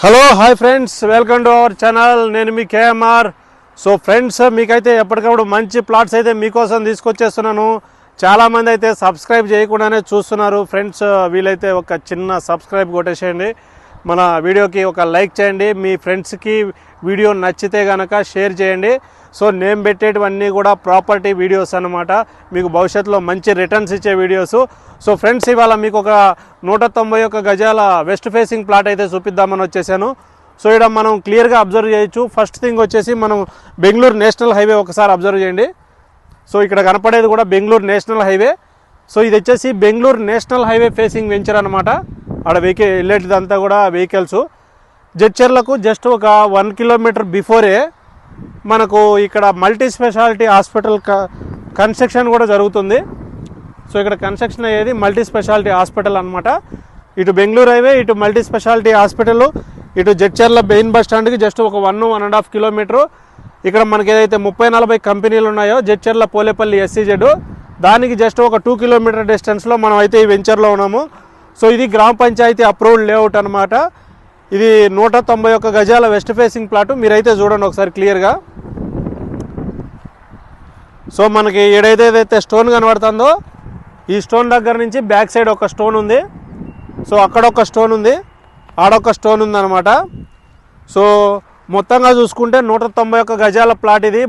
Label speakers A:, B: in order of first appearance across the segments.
A: Hello hi friends welcome to our channel నేను మీ KMR so friends మీకైతే ఎప్పటికప్పుడు మంచి ప్లాట్స్ అయితే మీకోసం తీసుకొచ్చేస్తున్నాను. చాలామంది అయితే సబ్స్క్రైబ్ చేయకుండానే చూస్తున్నారు. ఫ్రెండ్స్ వీలైతే ఒక చిన్న సబ్స్క్రైబ్ కొట్టేసేయండి. మన వీడియోకి ఒక లైక్ చేయండి మీ ఫ్రెండ్స్కి వీడియో నచ్చితే కనుక షేర్ చేయండి. సో నేను పెట్టేటివన్నీ కూడా ప్రాపర్టీ వీడియోస్ అనమాట మీకు భవిష్యత్తులో మంచి రిటర్న్స్ ఇచ్చే వీడియోస్. సో ఫ్రెండ్స్ ఇవాళ మీకు ఒక నూట తొంభై ఒక్క గజాల వెస్ట్ ఫేసింగ్ ప్లాట్ అయితే చూపిద్దామని వచ్చేసాను. సో ఇక్కడ మనం క్లియర్గా అబ్జర్వ్ చేయొచ్చు. ఫస్ట్ థింగ్ వచ్చేసి మనం బెంగళూరు నేషనల్ హైవే ఒకసారి అబ్జర్వ్ చేయండి. సో ఇక్కడ కనపడేది కూడా బెంగళూరు నేషనల్ హైవే. సో ఇది వచ్చేసి Bengaluru national highway facing venture అనమాట ఆడ వెహికల్ వెళ్ళేటిదంతా కూడా వెహికల్స్ జడ్చర్లకు జస్ట్ ఒక వన్ కిలోమీటర్ బిఫోరే మనకు ఇక్కడ మల్టీ స్పెషాలిటీ హాస్పిటల్ కన్స్ట్రక్షన్ కూడా జరుగుతుంది. సో ఇక్కడ కన్స్ట్రక్షన్ అయ్యేది మల్టీ స్పెషాలిటీ హాస్పిటల్ అనమాట ఇటు బెంగళూరు హైవే ఇటు మల్టీ స్పెషాలిటీ హాస్పిటల్ ఇటు జడ్చర్ల మెయిన్ బస్ స్టాండ్కి జస్ట్ ఒక one one and half kilometre ఇక్కడ మనకి ఏదైతే ముప్పై నలభై కంపెనీలు ఉన్నాయో జడ్చర్ల పోలేపల్లి ఎస్సీజెడ్ దానికి జస్ట్ ఒక టూ కిలోమీటర్ డిస్టెన్స్లో మనం అయితే ఈ వెంచర్లో ఉన్నాము. సో ఇది గ్రామ పంచాయతీ అప్రూవ్డ్ లేఅవుట్ అనమాట ఇది నూట తొంభై ఒక్క గజాల వెస్ట్ ఫేసింగ్ ప్లాట్ మీరైతే చూడండి ఒకసారి క్లియర్గా సో మనకి ఏడైతే ఏదైతే స్టోన్ కనబడుతుందో ఈ స్టోన్ దగ్గర నుంచి బ్యాక్ సైడ్ ఒక స్టోన్ ఉంది. సో అక్కడ ఒక స్టోన్ ఉంది. ఆడొక స్టోన్ ఉంది అనమాట సో మొత్తంగా చూసుకుంటే నూట తొంభై ఒక్క గజాల ప్లాట్ ఇది.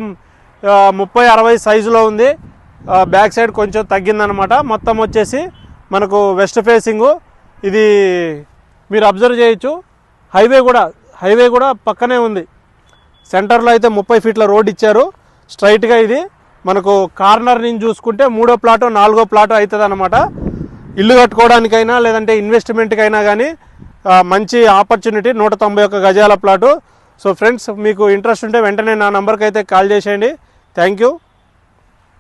A: ముప్పై అరవై సైజులో ఉంది. బ్యాక్ సైడ్ కొంచెం తగ్గిందనమాట మొత్తం వచ్చేసి మనకు వెస్ట్ ఫేసింగు ఇది మీరు అబ్జర్వ్ చేయొచ్చు. హైవే కూడా హైవే కూడా పక్కనే ఉంది. సెంటర్లో అయితే ముప్పై ఫీట్ల రోడ్ ఇచ్చారు. స్ట్రైట్గా ఇది. మనకు కార్నర్ నుంచి చూసుకుంటే మూడో ప్లాటో నాలుగో ప్లాటో అవుతుంది అనమాట ఇల్లు కట్టుకోవడానికైనా లేదంటే ఇన్వెస్ట్మెంట్కైనా కానీ మంచి ఆపర్చునిటీ నూట తొంభై ఒక్క గజాల ప్లాటు. సో ఫ్రెండ్స్ మీకు ఇంట్రెస్ట్ ఉంటే వెంటనే నా నెంబర్కి అయితే కాల్ చేసేయండి. Thank you.